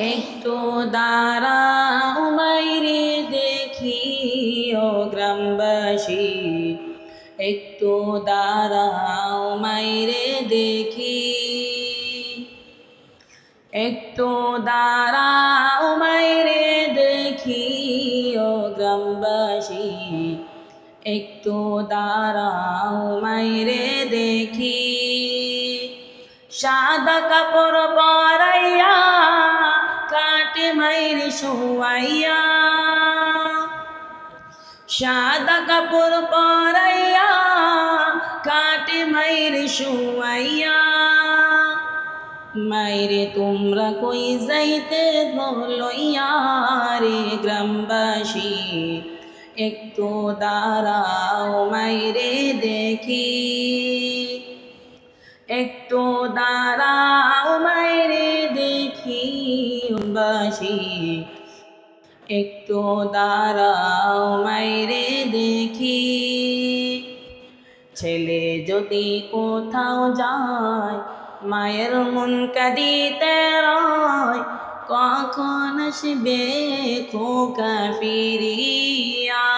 একটু দাঁড়াও মাইরে দেখি, ও গ্রামবাসী। একটু দাঁড়াও মাইরে দেখি। একটু দাঁড়াও মাইরে দেখি, ও গ্রামবাসী। একটু দাঁড়াও মাইরে দেখি। সাদা কাপড় শোয়াইয়া সাদা কাপড় পরাইয়া, কাটে মাইরে শোয়াইয়া মাইরে তোমরা কই যাইতে লইয়া রে গ্রামবাসী? একটু দাঁড়াও মাইরে দেখি। একটু দাঁড়াও বাসি একটু দাঁড়াও মাইরে দেখি। ছেলে যদি কোথাও যায়, মায়ের মন কাঁদিতে রয়, কখন আসবে খোকা ফিরিয়া?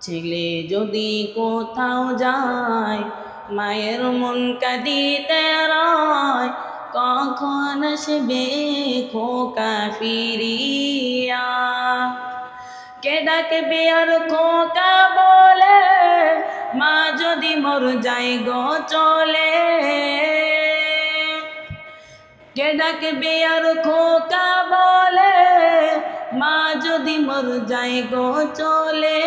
ছেলে যদি কোথাও যায়, মায়ের মন কাঁদিতে রয় কখন আসবে খোকা ফিরিয়া? কে ডাকবে আর খোকা বলে? মা যদি মর যাই গো চলে। কে ডাকবে আর খোকা বলে? মা যদি মর যাই গো চলে।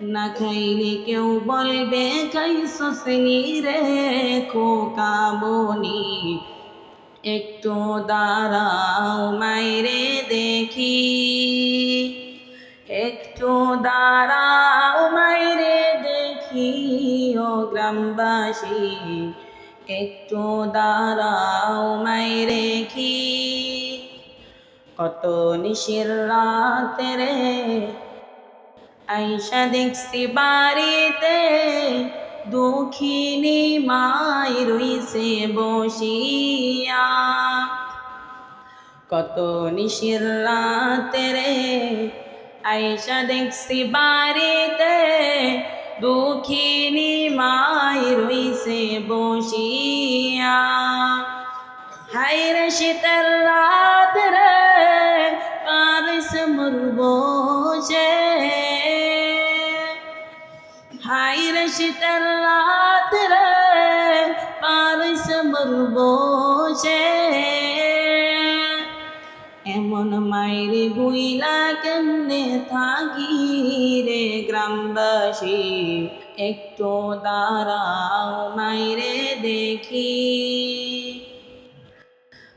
না খাইলে কেউ বলবে খাইসনি রে খোকা বনি একটু দাঁড়াও মাইরে দেখি। একটু দাঁড়াও মাইরে দেখি, ও গ্রামবাসী, একটু দাঁড়াও মাইরে দেখি। কত নিশির রাতে রে আইসা দেখছি বাড়িতে, দুঃখিনী মাই রইছে বসিয়া। কত নিশির রাতে রে আইসা দেখছি বাড়িতে, দুঃখিনী মাই রইছে বসিয়া। হাই রে শীতের রাত রে শীতের রাত রে পারিস মরব সে এমন মাইরে বুইলা কেমনে থাকি রে গ্রামবাসী? একটু দাঁড়াও মাইরে দেখি।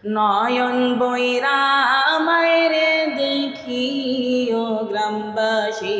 নয়ন বৈরা মাইরে দেখি ও গ্রামবাসী।